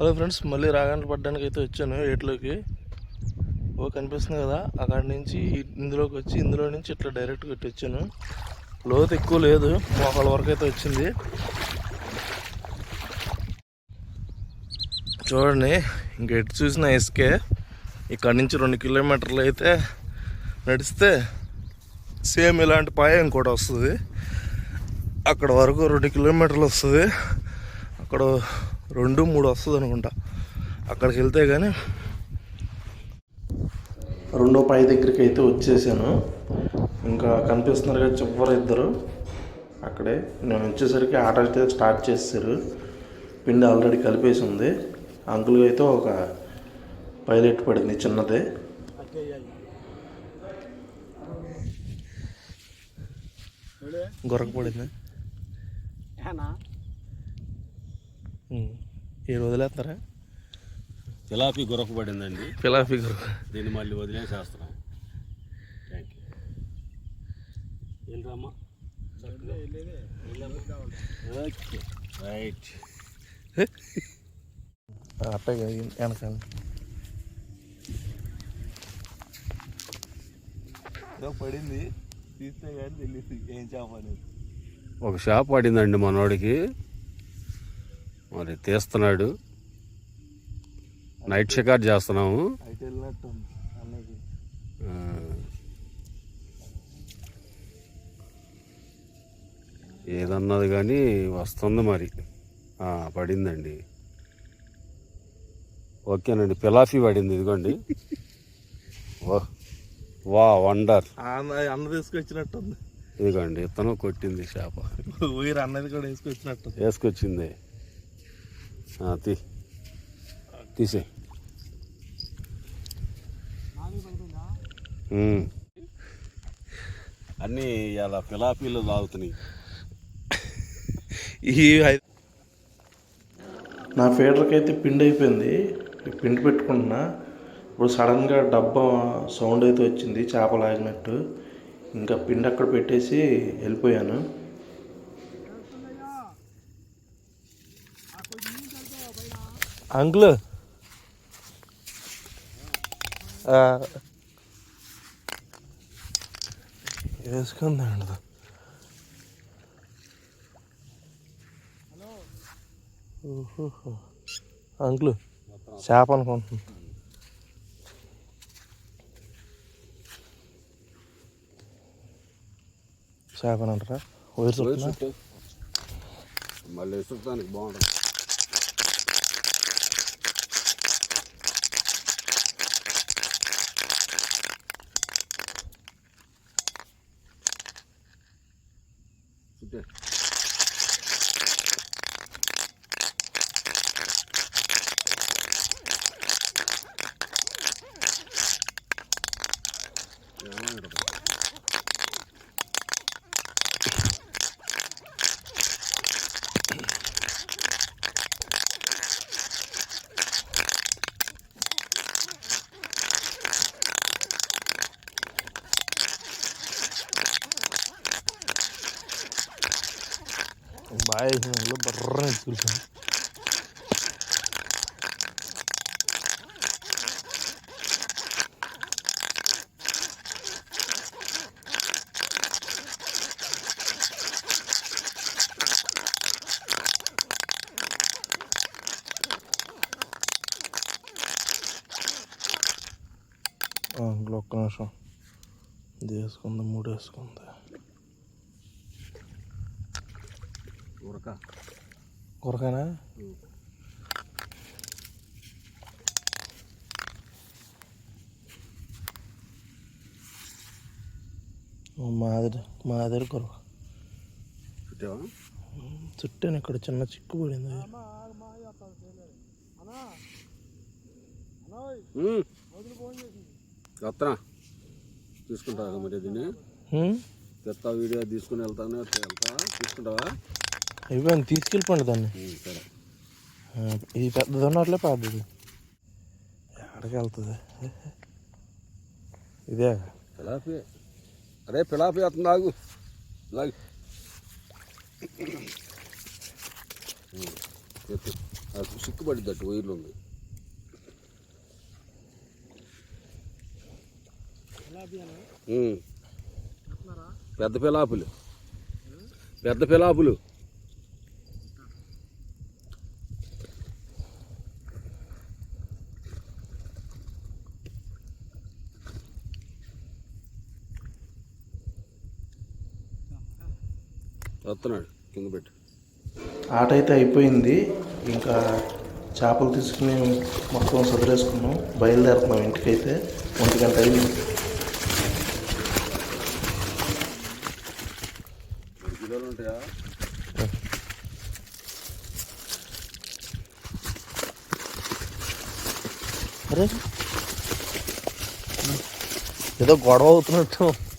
Hello friends మళ్ళీ రాగంట పడ్డానికి అయితే వచ్చాను ఏట్లోకి. ఓ కనిపిస్తుంది కదా అక్కడి నుంచి ఇందులోకి వచ్చి ఇందులో నుంచి ఇట్లా డైరెక్ట్గా పెట్టి వచ్చాను. లోతు ఎక్కువ లేదు మోకాల వరకు అయితే వచ్చింది. చూడండి ఇంక ఎటు చూసిన ఇసుకే ఇక్కడి నుంచి రెండు కిలోమీటర్లు అయితే నడిస్తే సేమ్ ఇలాంటి పాయ ఇంకోటి వస్తుంది. అక్కడ వరకు రెండు కిలోమీటర్లు వస్తుంది. అక్కడ రెండు మూడు వస్తుంది అనుకుంటా. అక్కడికి వెళ్తే కానీ రెండో పై దగ్గరికి అయితే వచ్చేసాను. ఇంకా కనిపిస్తున్నారు కదా చివరి ఇద్దరు. అక్కడే నేను వచ్చేసరికి ఆట అయితే స్టార్ట్ చేస్తారు పిండి ఆల్రెడీ కలిపేసి ఉంది. అంకుల్ అయితే ఒక పైలెట్ పడింది చిన్నదే. గొరక పడింది. ఏడు వదిలేస్తారా? తిలాపి గురక పడిందండి. ఫిలాఫీ గొరక దీన్ని మళ్ళీ వదిలేసేస్తున్నాం థ్యాంక్ యూ వెళ్ళరామ్మా. ఓకే. రైట్ అట్టగా వెనకాల. పడింది. తీస్తే కానీ తెలియదు. ఏం చేప అనేది? ఒక షాప్ పడిందండి మనోడికి. మరి తీస్తున్నాడు. నైట్ షికార్ చేస్తున్నాము. ఏదన్నది కానీ వస్తుంది మరి. పడిందండి. ఓకేనండి పిలాఫీ పడింది ఇదిగోండి. వా వండర్. అన్న అన్న తీసుకొచ్చినట్టు ఉంది ఇదిగోండి ఇతను కొట్టింది చేప. అన్నది కూడా వేసుకొచ్చినట్టు. వేసుకొచ్చింది. తీ. తీసే. అన్నీ ఇలా పిలాపీలు తాగుతున్నాయి ఈ నా ఫీడర్కి అయితే పిండి అయిపోయింది. పిండి పెట్టుకుంటున్నా. ఇప్పుడు సడన్గా డబ్బా సౌండ్ అయితే వచ్చింది చేప లాగినట్టు. ఇంకా పిండి అక్కడ పెట్టేసి వెళ్ళిపోయాను. అంకుల్ వేసుకుందండి ఓహో అంకుల్ చేప అనుకుంటున్నాను చేప అంటారా? వైర్ చుట్టూ మళ్ళీ చుట్టానికి బాగుంటుంది. బాగా వేసిన బర్ర చూసాను అందులో ఒక్క నిమిషం ఇది వేసుకుంది మూడు వేసుకుంది ఉరక కొరకనా? మాదిరి మాదిరి కొరక చుట్టావా? చుట్టాను ఇక్కడ చిన్న చిక్కు పడింది వస్తున్నా. తీసుకుంటావా మరి దీన్ని? తెస్తా వీడియో తీసుకుని వెళ్తాను వెళ్తా. తీసుకుంటావా అయిపోయింది తీసుకెళ్ళిపోండి దాన్ని. ఇది పెద్దది ఉన్నట్లే పెద్దది ఎక్కడికి వెళ్తుంది? ఇదే. పిలాపి. అరే పిలాపి వస్తుంది ఆగు లాగు. ఉమ్, ఎత్తు. అది సిక్కుపడిద్ది అటు వైర్లు ఉంది. పెద్ద పిలాపులు. పెద్ద పిలాపులు. వస్తున్నాడు. కింద పెట్టి. ఆట అయితే అయిపోయింది. ఇంకా చేపలు తీసుకుని మొత్తం సదిరేసుకున్నాం. బయలుదేరుతున్నాం ఇంటికైతే. ఒంటి గంట అయింది. అరే. ఏదో గొడవ అవుతున్నట్టు.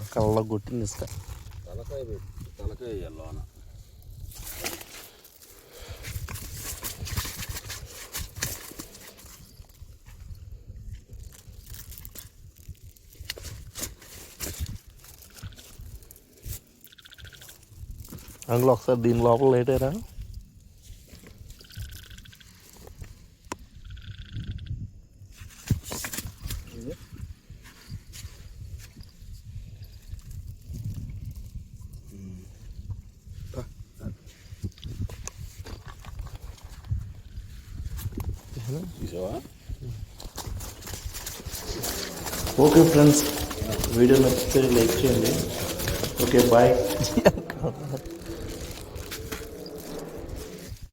అమ్మ కళ్ళలో కొట్టింది తలకాయ అందులో ఒకసారి దీని లోపల లేటారా? ఓకే ఫ్రెండ్స్ వీడియో నచ్చితే లైక్ చేయండి ఓకే బాయ్